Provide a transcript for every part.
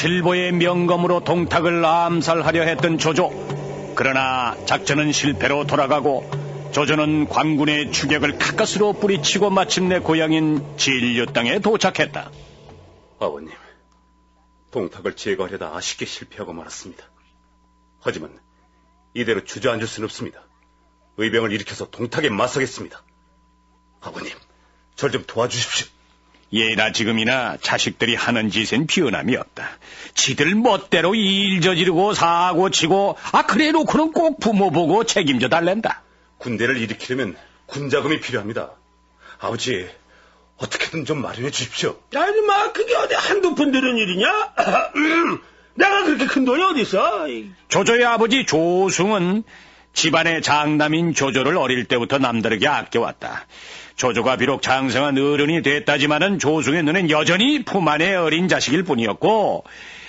칠보의 명검으로 동탁을 암살하려 했던 조조. 그러나 작전은 실패로 돌아가고 조조는 관군의 추격을 가까스로 뿌리치고 마침내 고향인 진류 땅에 도착했다. 아버님, 동탁을 제거하려다 아쉽게 실패하고 말았습니다. 하지만 이대로 주저앉을 수는 없습니다. 의병을 일으켜서 동탁에 맞서겠습니다. 아버님, 절 좀 도와주십시오. 예나 지금이나 자식들이 하는 짓엔 변함이 없다. 지들 멋대로 일 저지르고 사고 치고 아 그래 놓고는 꼭 부모 보고 책임져 달랜다. 군대를 일으키려면 군자금이 필요합니다. 아버지, 어떻게든 좀 마련해 주십시오. 아니, 마, 그게 어디 한두 푼 드는 일이냐? 내가 그렇게 큰 돈이 어딨어? 조조의 아버지 조승은 집안의 장남인 조조를 어릴 때부터 남다르게 아껴왔다. 조조가 비록 장성한 어른이 됐다지만은 조승의 눈엔 여전히 품 안의 어린 자식일 뿐이었고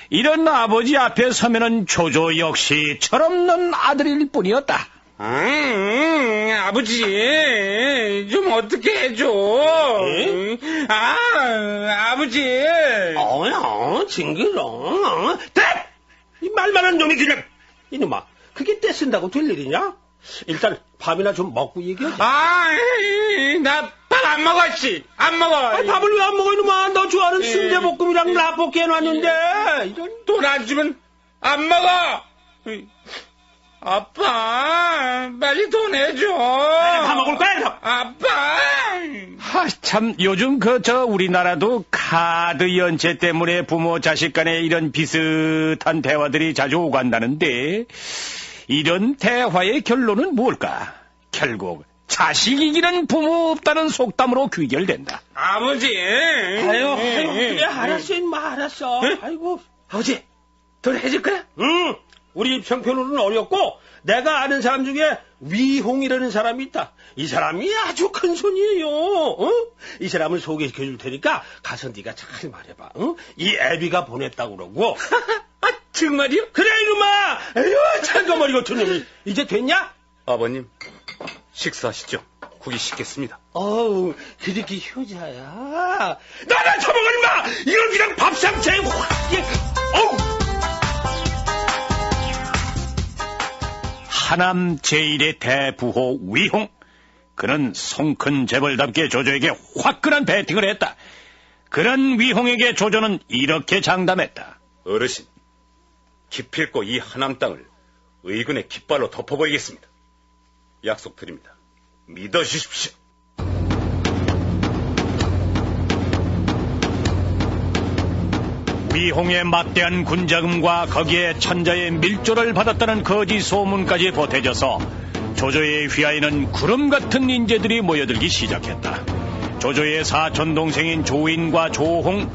이런 아버지 앞에 서면은 조조 역시 철없는 아들일 뿐이었다. 음, 아버지, 좀 어떻게 해줘. 아, 아버지. 어야, 징그러. 어? 대! 이 말만한 놈이 그냥, 이놈아, 그게 떼쓴다고 될 일이냐? 일단 밥이나 좀 먹고 얘기하자. 아, 나 밥 안 먹었지. 안 먹어. 아니, 밥을 왜 안 먹어, 이놈아? 너 좋아하는 순대볶음이랑 라볶이 해놨는데. 이런. 돈 안 주면 안 먹어. 아빠, 빨리 돈 해줘. 밥 먹을 거야, 그럼. 아빠. 하, 참, 요즘 그, 저, 우리나라도 카드 연체 때문에 부모 자식 간에 이런 비슷한 대화들이 자주 오간다는데, 이런 대화의 결론은 뭘까? 결국, 자식 이기는 부모 없다는 속담으로 귀결된다. 아버지. 아유, 아유, 그래, 알았어, 임마, 알았어. 아이고. 아버지, 돈 해줄 거야? 응. 우리 형편으로는 어렵고, 내가 아는 사람 중에 위홍이라는 사람이 있다. 이 사람이 아주 큰 손이에요. 어? 이 사람을 소개시켜 줄 테니까 가서 네가 잘 말해봐. 어? 이 애비가 보냈다고 그러고. 아, 정말이요? 그래 이놈아. 에휴 잠깐머리 같은 놈이. 이제 됐냐? 아버님, 식사하시죠. 국이 식겠습니다. 어우 그렇게 효자야. 나나 처먹을 마. 이걸 그냥 밥상차에 확. 예. 어우. 하남 제1의 대부호 위홍. 그는 송큰 재벌답게 조조에게 화끈한 배팅을 했다. 그런 위홍에게 조조는 이렇게 장담했다. 어르신, 기필코 이 하남 땅을 의군의 깃발로 덮어버리겠습니다. 약속드립니다. 믿어주십시오. 위홍에 막대한 군자금과 거기에 천자의 밀조를 받았다는 거짓 소문까지 보태져서 조조의 휘하에는 구름 같은 인재들이 모여들기 시작했다. 조조의 사촌 동생인 조인과 조홍,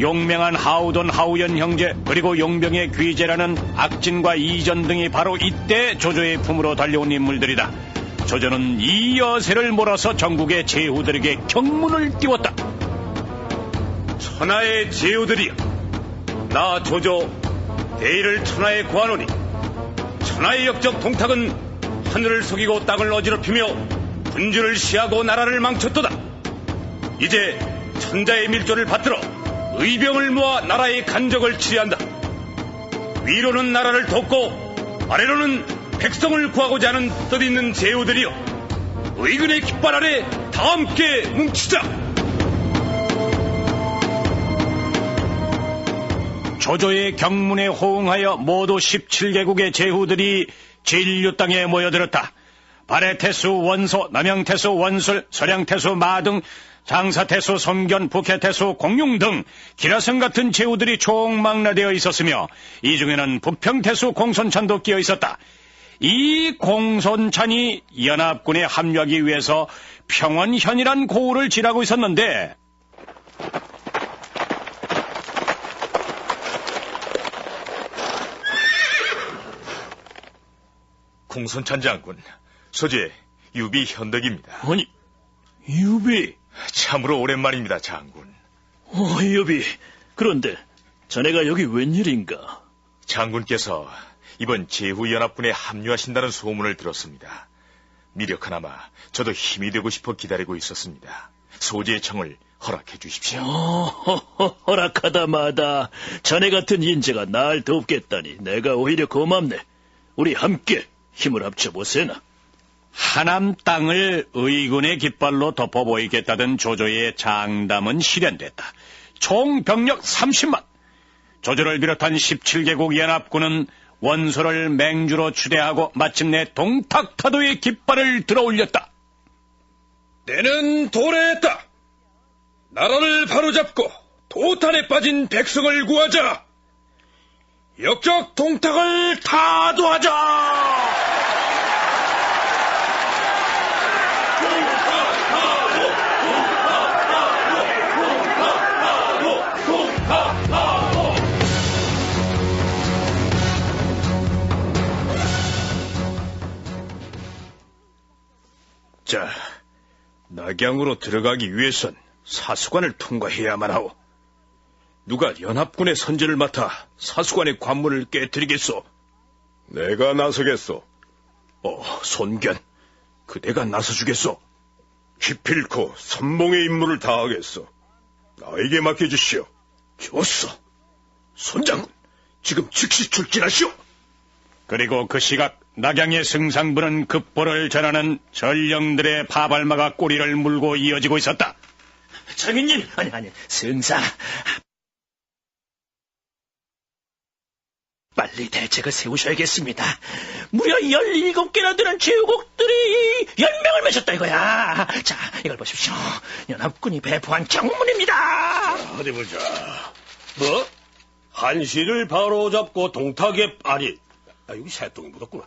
용맹한 하우돈 하우연 형제, 그리고 용병의 귀재라는 악진과 이전 등이 바로 이때 조조의 품으로 달려온 인물들이다. 조조는 이 여세를 몰아서 전국의 제후들에게 경문을 띄웠다. 천하의 제후들이여, 나 조조 대의를 천하에 구하노니 천하의 역적 동탁은 하늘을 속이고 땅을 어지럽히며 군주를 시하고 나라를 망쳤도다. 이제 천자의 밀조를 받들어 의병을 모아 나라의 간적을 치리한다. 위로는 나라를 돕고 아래로는 백성을 구하고자 하는 뜻있는 제후들이여 의근의 깃발 아래 다 함께 뭉치자. 조조의 경문에 호응하여 모두 17개국의 제후들이 진류 땅에 모여들었다. 발해태수 원소, 남양태수 원술, 서량태수 마등, 장사태수 성견, 북해태수 공룡 등 기라성 같은 제후들이 총망라되어 있었으며 이 중에는 부평태수 공손찬도 끼어 있었다. 이 공손찬이 연합군에 합류하기 위해서 평원현이란 고우를 지라고 있었는데 공손찬 장군, 소재 유비 현덕입니다. 아니, 유비. 참으로 오랜만입니다, 장군. 어, 유비. 그런데 자네가 여기 웬일인가? 장군께서 이번 제후연합군에 합류하신다는 소문을 들었습니다. 미력 하나마 저도 힘이 되고 싶어 기다리고 있었습니다. 소재의 청을 허락해 주십시오. 어, 허, 허 락하다 마다 자네 같은 인재가 날 돕겠다니 내가 오히려 고맙네. 우리 함께 힘을 합쳐보세나. 하남 땅을 의군의 깃발로 덮어 보이겠다던 조조의 장담은 실현됐다. 총 병력 30만. 조조를 비롯한 17개국 연합군은 원소를 맹주로 추대하고 마침내 동탁타도의 깃발을 들어 올렸다. 때는 도래했다. 나라를 바로잡고 도탄에 빠진 백성을 구하자. 역적 동탁을 타도하자. 자, 낙양으로 들어가기 위해선 사수관을 통과해야만 하오. 누가 연합군의 선제를 맡아 사수관의 관문을 깨뜨리겠소? 내가 나서겠소. 어, 손견. 그대가 나서주겠소? 기필코 선봉의 임무를 다하겠소. 나에게 맡겨주시오. 좋소. 손장군, 지금 즉시 출진하시오. 그리고 그 시각 낙양의 승상부는 급보를 전하는 전령들의 파발마가 꼬리를 물고 이어지고 있었다. 장인님, 아니, 아니, 승사. 빨리 대책을 세우셔야겠습니다. 무려 17개나 되는 제국들이 연맹을 맺었다 이거야. 자, 이걸 보십시오. 연합군이 배포한 경문입니다. 어디 보자. 뭐? 한시를 바로 잡고 동탁에, 아니, 아, 여기 새똥이 묻었구나.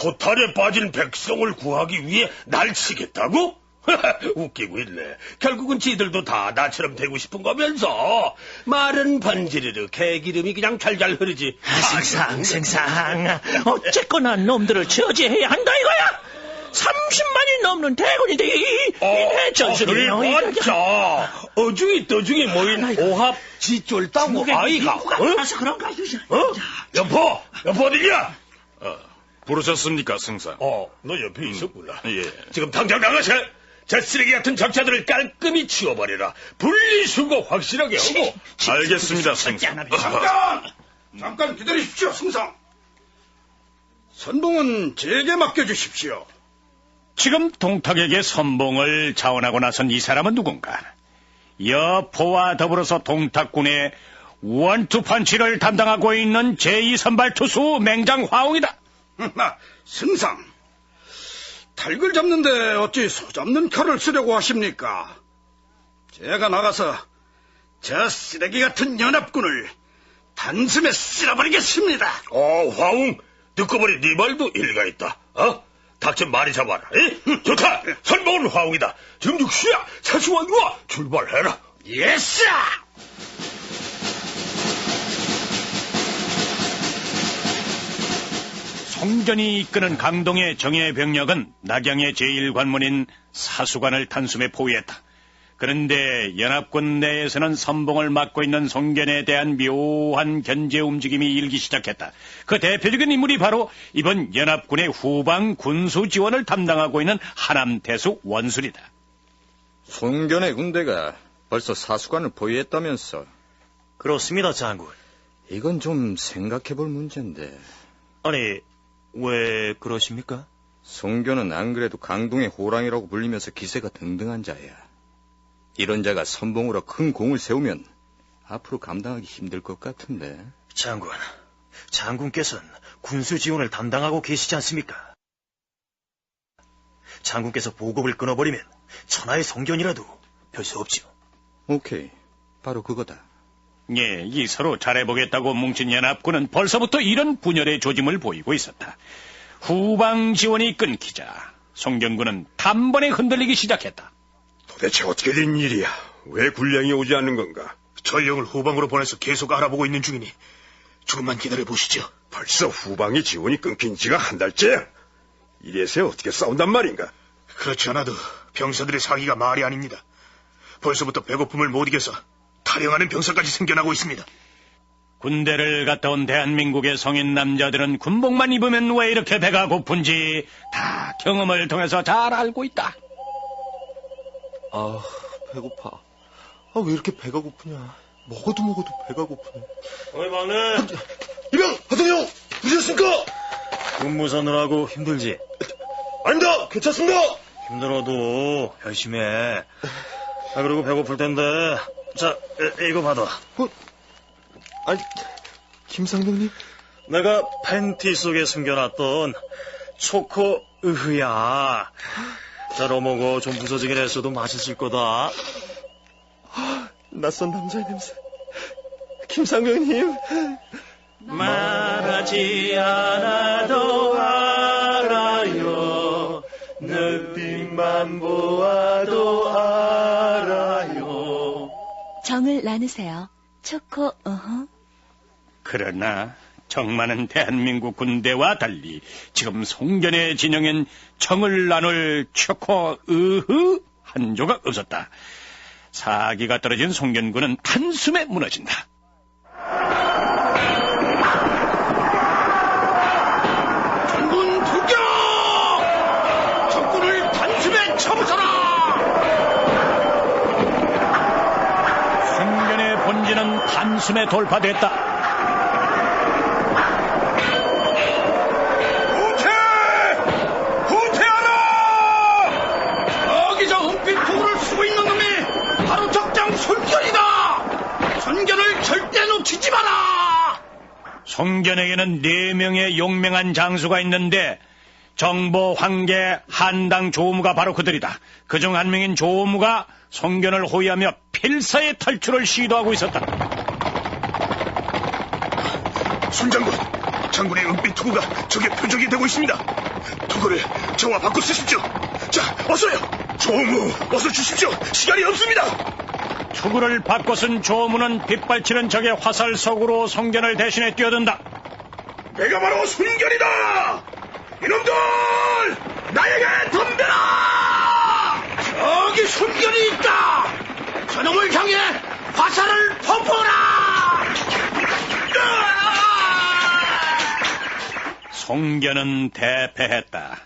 도탈에 빠진 백성을 구하기 위해 날 치겠다고? 웃기고 있네. 결국은 지들도 다 나처럼 되고 싶은 거면서 말은 번지르르 개기름이 그냥 잘잘 흐르지. 아, 승상, 승상. 어쨌거나 놈들을 처지해야 한다 이거야. 30만이 넘는 대군인데 이, 이 해전술이요. 어, 맞자. 어중이 떠중이 모인 오합 지쫄 따고 아이가, 누가 어? 그런가? 어? 여포! 여포 어디냐? 부르셨습니까, 승상? 어, 너 옆에 있었구나. 예. 지금 당장 나가서 저 쓰레기 같은 적자들을 깔끔히 치워버려라. 분리수거 확실하게 하고. 알겠습니다, 승상. 잠깐! 잠깐 기다리십시오, 승상. 선봉은 제게 맡겨주십시오. 지금 동탁에게 선봉을 자원하고 나선 이 사람은 누군가? 여포와 더불어서 동탁군의 원투펀치를 담당하고 있는 제2선발 투수 맹장 화웅이다. 나, 승상. 닭을 잡는데 어찌 소 잡는 칼을 쓰려고 하십니까? 제가 나가서 저 쓰레기 같은 연합군을 단숨에 쓸어버리겠습니다. 어, 화웅. 듣고 보니 네 말도 일리가 있다. 어? 닭좀 많이 잡아라. 에? 좋다. 선봉은 화웅이다. 지금 육수야. 사수왕과 출발해라. 예스! 송전이 이끄는 강동의 정예 병력은 낙양의 제1관문인 사수관을 단숨에 포위했다. 그런데 연합군 내에서는 선봉을 맡고 있는 송견에 대한 묘한 견제 움직임이 일기 시작했다. 그 대표적인 인물이 바로 이번 연합군의 후방 군수 지원을 담당하고 있는 하남태수 원술이다. 송견의 군대가 벌써 사수관을 보유했다면서 그렇습니다, 장군. 이건 좀 생각해 볼 문제인데 아니, 왜 그러십니까? 송견은 안 그래도 강동의 호랑이라고 불리면서 기세가 등등한 자야. 이런 자가 선봉으로 큰 공을 세우면 앞으로 감당하기 힘들 것 같은데. 장군, 장군께서는 군수 지원을 담당하고 계시지 않습니까? 장군께서 보급을 끊어버리면 천하의 성견이라도 별 수 없지요. 오케이, 바로 그거다. 예, 이 서로 잘해보겠다고 뭉친 연합군은 벌써부터 이런 분열의 조짐을 보이고 있었다. 후방 지원이 끊기자 송경군은 단번에 흔들리기 시작했다. 도대체 어떻게 된 일이야? 왜 군량이 오지 않는 건가? 전령을 후방으로 보내서 계속 알아보고 있는 중이니 조금만 기다려 보시죠. 벌써 후방의 지원이 끊긴 지가 한 달째야. 이래서 어떻게 싸운단 말인가? 그렇지 않아도 병사들의 사기가 말이 아닙니다. 벌써부터 배고픔을 못 이겨서 탈영하는 병사까지 생겨나고 있습니다. 군대를 갔다 온 대한민국의 성인 남자들은 군복만 입으면 왜 이렇게 배가 고픈지 다 경험을 통해서 잘 알고 있다. 아, 배고파. 아, 왜 이렇게 배가 고프냐. 먹어도 먹어도 배가 고프네. 어이, 막내. 이병! 하동형! 부르셨습니까? 근무사느라고 힘들지? 아닙니다! 괜찮습니다! 힘들어도 열심히 해. 아, 그리고 배고플 텐데. 자, 이- 이거 받아. 아니, 김상병님? 내가 팬티 속에 숨겨놨던 초코 으흐야. 잘 어먹어. 좀 부서지긴 했어도 맛있을 거다. 낯선 남자의 냄새. 김상병님. 말하지 않아도 알아요. 눈빛만 보아도. 정을 나누세요. 초코, 어허. 그러나 정많은 대한민국 군대와 달리 지금 송견의 진영엔 정을 나눌 초코 으흐 한 조각 없었다. 사기가 떨어진 송견군은 한숨에 무너진다. 단숨에 돌파됐다. 후퇴! 후퇴하라! 여기 저 은빛 도구를 쓰고 있는 놈이 바로 적장 손견이다! 손견을 절대 놓치지 마라! 송견에게는 네 명의 용맹한 장수가 있는데 정보, 황계, 한당, 조무가 바로 그들이다. 그중 한 명인 조무가 송견을 호위하며 필사의 탈출을 시도하고 있었다. 손장군, 장군의 은빛 투구가 적의 표적이 되고 있습니다. 투구를 저와 바꿔 쓰십시오. 자, 어서요. 조무, 어서 주십시오. 시간이 없습니다. 투구를 바꿔 쓴 조무는 빗발치는 적의 화살 속으로 송견을 대신해 뛰어든다. 내가 바로 손견이다. 이놈들, 나에게 덤벼라. 여기 손견이 있다! 저놈을 향해 화살을 퍼부어라! 송견은 대패했다.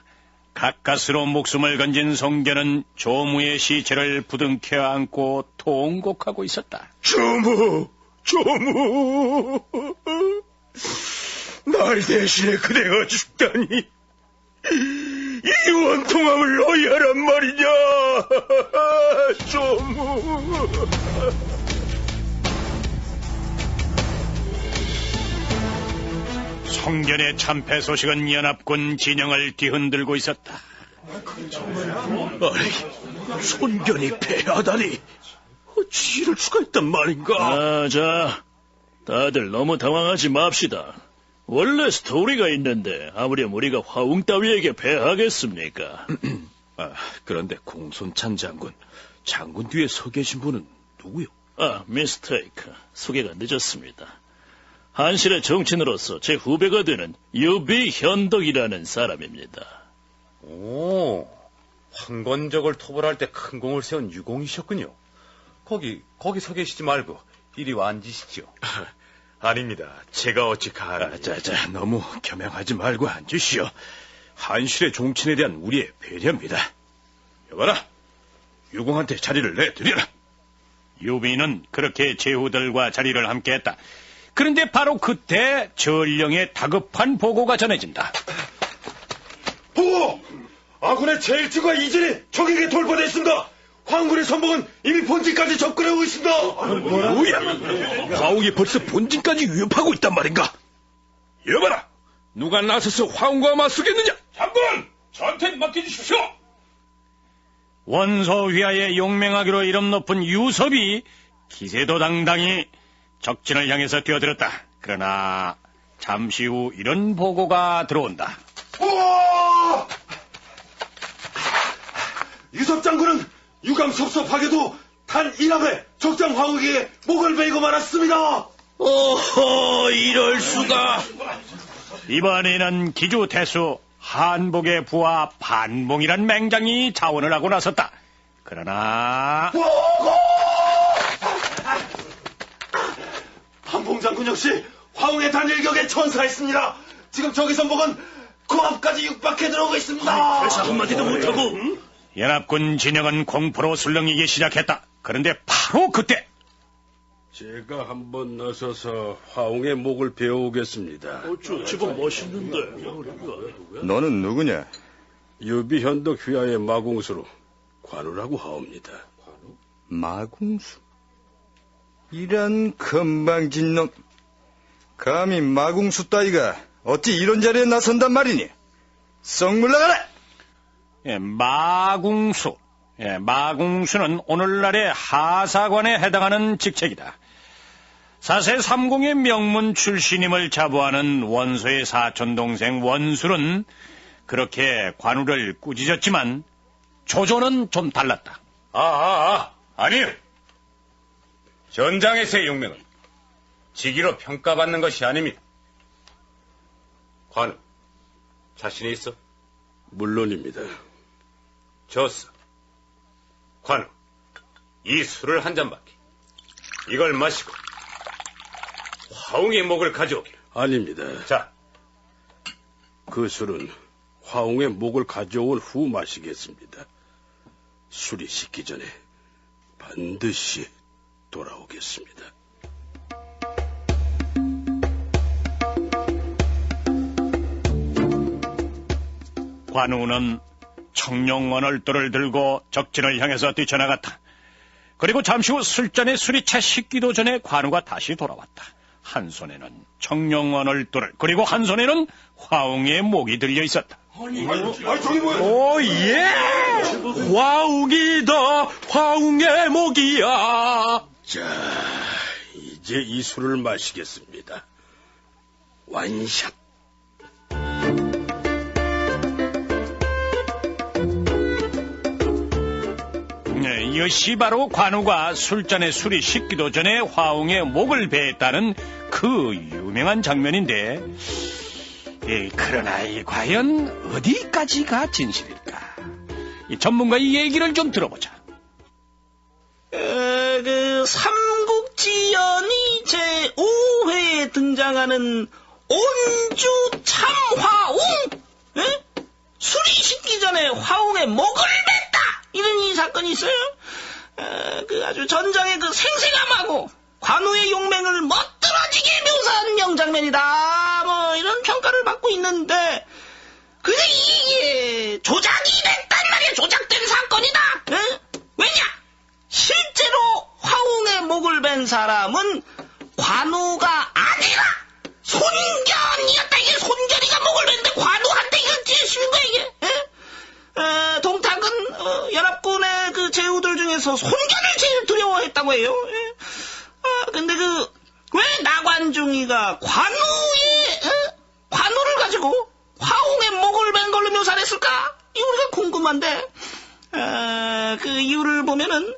가까스로 목숨을 건진 송견은 조무의 시체를 부둥켜 안고 통곡하고 있었다. 조무, 조무. 날 대신에 그대가 죽다니. 이 원통함을 어이하란 말이냐. 조무. 송견의 참패 소식은 연합군 진영을 뒤흔들고 있었다. 아니, 손견이 패하다니. 어찌 이럴 수가 있단 말인가? 아, 자, 다들 너무 당황하지 맙시다. 원래 스토리가 있는데 아무렴 우리가 화웅 따위에게 패하겠습니까? 아, 그런데 공손찬 장군, 장군 뒤에 서 계신 분은 누구요? 아, 미스테이크. 소개가 늦었습니다. 한실의 정치인으로서 제 후배가 되는 유비현덕이라는 사람입니다. 오, 황건적을 토벌할 때 큰 공을 세운 유공이셨군요. 거기, 거기 서 계시지 말고 이리 와 앉으시죠. 아닙니다. 제가 어찌 가... 아, 자, 자, 너무 겸양하지 말고 앉으시오. 한실의 종친에 대한 우리의 배려입니다. 여봐라, 유공한테 자리를 내드려라. 유비는 그렇게 제후들과 자리를 함께했다. 그런데 바로 그때 전령의 다급한 보고가 전해진다. 보고! 아군의 제일트가 이전에 적에게 돌파됐습니다. 황군의 선봉은 이미 본진까지 접근하고 있습니다. 뭐야? 화웅이 벌써 본진까지 위협하고 있단 말인가? 여봐라, 누가 나서서 화웅과 맞서겠느냐? 장군! 저한테 맡겨주십시오! 원소 위하에 용맹하기로 이름 높은 유섭이 기세도 당당히 적진을 향해서 뛰어들었다. 그러나 잠시 후 이런 보고가 들어온다. 우와! 유섭 장군은 유감 섭섭하게도 단 1합에 적장 황후에게 목을 베이고 말았습니다. 오호, 이럴 수가. 이번에는 기주 태수 한복의 부하 반봉이란 맹장이 자원을 하고 나섰다. 그러나 한봉 장군 역시 황후의 단일격에 천사했습니다. 지금 적의 선봉은 코앞까지 육박해 들어오고 있습니다. 한마디도 못하고. 연합군 진영은 공포로 술렁이기 시작했다. 그런데 바로 그때 제가 한번 나서서 화웅의 목을 베어오겠습니다. 지금 멋있는데. 너는 누구냐? 유비현덕 휘하의 마공수로 관우라고 하옵니다. 마궁수? 이런 건방진 놈. 감히 마궁수 따위가 어찌 이런 자리에 나선단 말이니? 썩 물러가라! 예, 마궁수. 예, 마궁수는 오늘날의 하사관에 해당하는 직책이다. 사세 삼공의 명문 출신임을 자부하는 원소의 사촌 동생 원술은 그렇게 관우를 꾸짖었지만 조조는 좀 달랐다. 아, 아, 아, 아니요. 전장에서의 용맹은 직위로 평가받는 것이 아닙니다. 관우, 자신이 있어? 물론입니다. 좋소. 관우, 이 술을 한 잔밖에. 이걸 마시고 화웅의 목을 가져오게. 아닙니다. 자, 그 술은 화웅의 목을 가져온 후 마시겠습니다. 술이 식기 전에 반드시 돌아오겠습니다. 관우는 청룡원 얼도를 들고 적진을 향해서 뛰쳐나갔다. 그리고 잠시 후 술잔에 술이 채 식기도 전에 관우가 다시 돌아왔다. 한 손에는 청룡원 얼도를 그리고 한 손에는 화웅의 목이 들려 있었다. 오 예! 화웅이다. 화웅의 목이야. 자, 이제 이 술을 마시겠습니다. 완샷. 네, 이것이 바로 관우가 술잔에 술이 식기도 전에 화웅의 목을 베었다는 그 유명한 장면인데, 예, 그러나 이 과연 어디까지가 진실일까? 이 전문가의 얘기를 좀 들어보자. 그 삼국지연이 제5회에 등장하는 온주 참화웅! 에? 술이 식기 전에 화웅의 목을 뱉다! 이런 이 사건이 있어요. 에, 그 아주 전장의 그 생생함하고 관우의 용맹을 멋들어지게 묘사한 명장면이다! 뭐 이런 평가를 받고 있는데 근데 이게 조작이 됐단 말이야! 조작된 사건이다! 에? 왜냐? 실제로 화웅의 목을 벤 사람은 관우가 아니라 손견이었다. 이게 손견이가 목을 벤는데 관우한테 이거 찌시는 거야 이게. 에? 에, 동탁은 어, 연합군의 그 제후들 중에서 손견을 제일 두려워했다고 해요. 에? 아, 근데 그 왜 나관중이가 관우의 에? 관우를 가지고 화웅의 목을 벤 걸로 묘사를 했을까? 이거 우리가 궁금한데 에, 그 이유를 보면은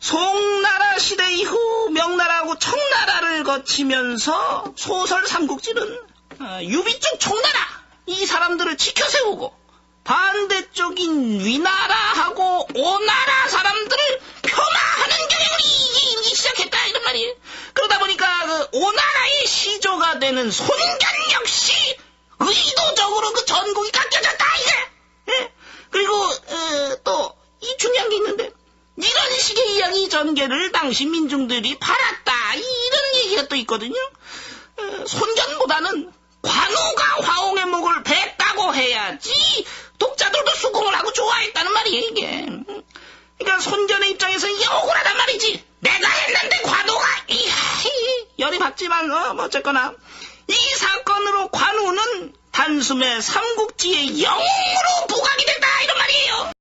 송나라 시대 이후 명나라하고 청나라를 거치면서 소설 삼국지는 어, 유비 쪽 청나라 이 사람들을 지켜세우고 반대쪽인 위나라하고 오나라 사람들을 폄하하는 경향을 이기 시작했다 이런 말이에요. 그러다 보니까 그 오나라의 시조가 되는 손견 역시 의도적으로 그 전국이 깎여졌다 이게. 예? 그리고 어, 또이 중요한 게 있는데 이런 식의 이야기 전개를 당시 민중들이 팔았다 이런 얘기가 또 있거든요. 어, 손견보다는 관우가 화홍의 목을 뱉다고 해야지 독자들도 수긍을 하고 좋아했다는 말이에요 이게. 그러니까 손견의 입장에서는 억울하단 말이지. 내가 했는데 관우가 이야, 이, 열이 받지만 어, 뭐 어쨌거나 이 사건으로 관우는 단숨에 삼국지의 영웅으로 부각이 됐다